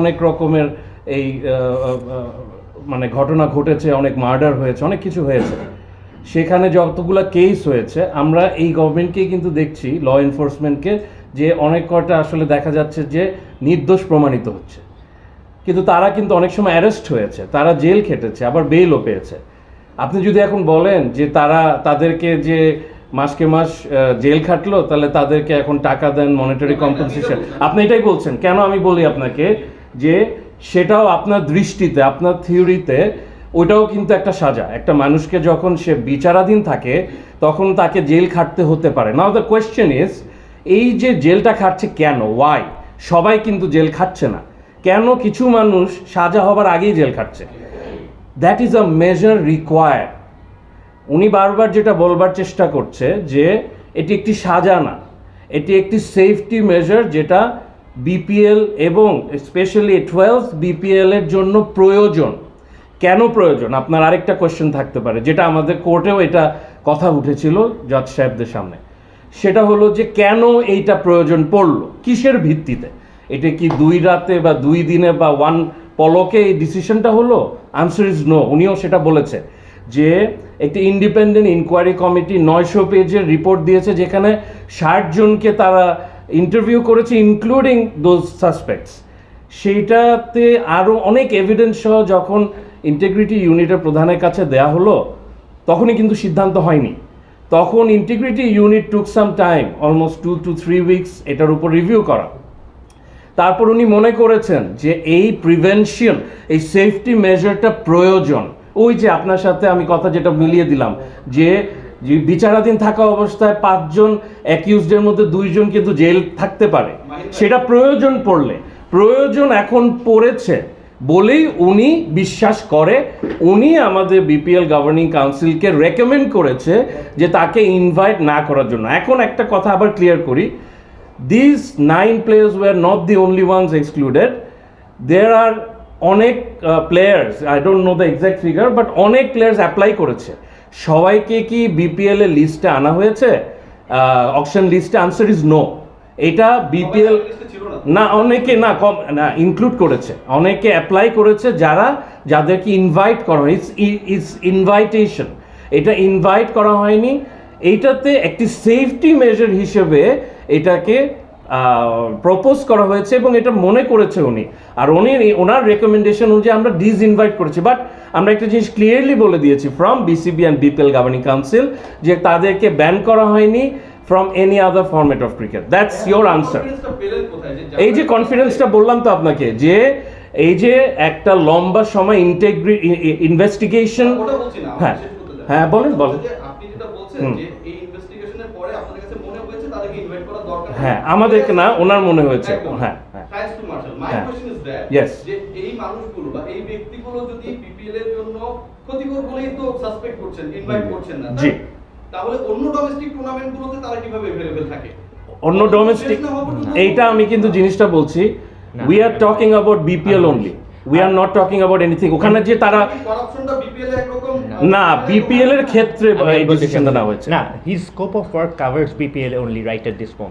অনেক রকমের এই মানে ঘটনা ঘটেছে, অনেক মার্ডার হয়েছে, অনেক কিছু হয়েছে। সেখানে যতগুলো কেস হয়েছে, আমরা এই গভর্নমেন্টকেই কিন্তু দেখছি ল এনফোর্সমেন্টকে যে অনেক কটা আসলে দেখা যাচ্ছে যে নির্দোষ প্রমাণিত হচ্ছে। কিন্তু তারা কিন্তু অনেক সময় অ্যারেস্ট হয়েছে, তারা জেল খেটেছে, আবার বেলও পেয়েছে। আপনি যদি এখন বলেন যে তারা, তাদেরকে যে মাসকে মাস জেল খাটলো, তাহলে তাদেরকে এখন টাকা দেন মনিটারি কম্পেনসেশন আপনি এটাই বলছেন, কেন আমি বলি আপনাকে যে সেটাও আপনার দৃষ্টিতে, আপনার থিওরিতে, ওইটাও কিন্তু একটা সাজা। একটা মানুষকে যখন সে বিচারাধীন থাকে, তখন তাকে জেল খাটতে হতে পারে। নাও দ্য কোয়েশ্চেন ইজ এই যে জেলটা খাটছে কেন? ওয়াই সবাই কিন্তু জেল খাচ্ছে না। কেন কিছু মানুষ সাজা হবার আগেই জেল খাটছে that is a measure require উনি বারবার যেটা বলবার চেষ্টা করছে যে, এটি একটি সাজা না। এটি একটি সেফটি মেজার যেটা বিপিএল এবং স্পেশালি টুয়েলভ বিপিএল এর জন্য প্রয়োজন। কেন প্রয়োজন? আপনার আরেকটা কোয়েশ্চেন থাকতে পারে, যেটা আমাদের কোর্টেও এটা কথা উঠেছিল জজ সাহেবদের সামনে। সেটা হলো যে কেন এইটা প্রয়োজন পড়ল? কিসের ভিত্তিতে? এটা কি দুই রাতে বা দুই দিনে বা ওয়ান পলকে এই ডিসিশনটা হলো? আনসার ইজ নো উনিও সেটা বলেছে যে একটি ইন্ডিপেন্ডেন্ট ইনকোয়ারি কমিটি নয়শো পেজের রিপোর্ট দিয়েছে যেখানে ষাট জনকে তারা ইন্টারভিউ করেছে ইনক্লুডিং দোজ সাসপেক্টস সেইটাতে আরও অনেক এভিডেন্স সহ যখন ইন্টিগ্রিটি ইউনিটের প্রধানের কাছে দেয়া হলো, তখনই কিন্তু সিদ্ধান্ত হয়নি। তখন integrity unit took some time almost two two three weeks এটার উপর রিভিউ করা। তারপর উনি মনে করেছেন যে এই প্রিভেনশন এই সেফটি মেজারটা প্রয়োজন। ওই যে আপনার সাথে আমি কথা যেটা মিলিয়ে দিলাম, যে যে বিচারাধীন থাকা অবস্থায় পাঁচজন অ্যাকিউজডের মধ্যে দুইজন কিন্তু জেল থাকতে পারে। সেটা প্রয়োজন পড়লে। প্রয়োজন এখন পড়েছে বলেই উনি বিশ্বাস করে। উনি আমাদের বিপিএল গভর্নিং কাউন্সিলকে রেকমেন্ড করেছে যে তাকে ইনভাইট না করার জন্য। এখন একটা কথা আবার ক্লিয়ার করি। These nine players were not the only ones excluded. There are অনেক players I don't know the exact figure but অনেক প্লেয়ার্স অ্যাপ্লাই করেছে। সবাইকে কি বিপিএল এর লিস্টে আনা হয়েছে? অকশন লিস্টে আনসার ইজ নো এটা বিপিএল না অনেকে না কম না ইনক্লুড করেছে। অনেকে অ্যাপ্লাই করেছে যারা যাদেরকে ইনভাইট করা হয়। ইটস ইটস ইনভাইটেশন এটা ইনভাইট করা হয়নি। এইটাতে একটি সেফটি মেজার হিসেবে এটাকে প্রপোজ করা হয়েছে এবং এটা মনে করেছে উনি। আর উনি ওনার রেকমেন্ডেশন অনুযায়ী আমরা ডিস ইনভাইট করেছি। বাট আমরা একটা জিনিস ক্লিয়ারলি বলে দিয়েছি from BCB and BPL governing council যে তাদেরকে ব্যান করা হয়নি from any other format of cricket that's your answer এই যে কনফিডেন্সটা বললাম তো আপনাকে যে এই যে একটা লম্বা সময় ইন্টেগ্রি ইনভেস্টিগেশন হ্যাঁ। হ্যাঁ বলেন বলেন। আপনি যেটা বলছেন। যে এই ইনভেস্টিগেশনের পরে আপনাদের কাছে মনে হয়েছে তাদেরকে ইনভাইট করা দরকার নেই। হ্যাঁ, আমাদেরকে না, ওনার মনে হয়েছে। হ্যাঁ, হ্যাঁ। হ্যাঁ। question is that, Yes. যে এই মানুষগুলো বা এই ব্যক্তিগুলো যদি বিপিএল এর জন্য ক্ষতিকর বলেই তো সাসপেক্ট করছেন ইনভাইট করছেন না জি। তাহলে অন্য ডোমেস্টিক টুর্নামেন্ট তারা কীভাবে অ্যাভেলেবল থাকে অন্য ডোমেস্টিক এইটা আমি কিন্তু জিনিসটা বলছি we are talking about BPL only we are not talking about anything ওখানে যে তারা না বিপিএল এর ক্ষেত্রে এই ডিসিশনটা চাই- হয়েছে। না his scope of work covers BPL only right at this moment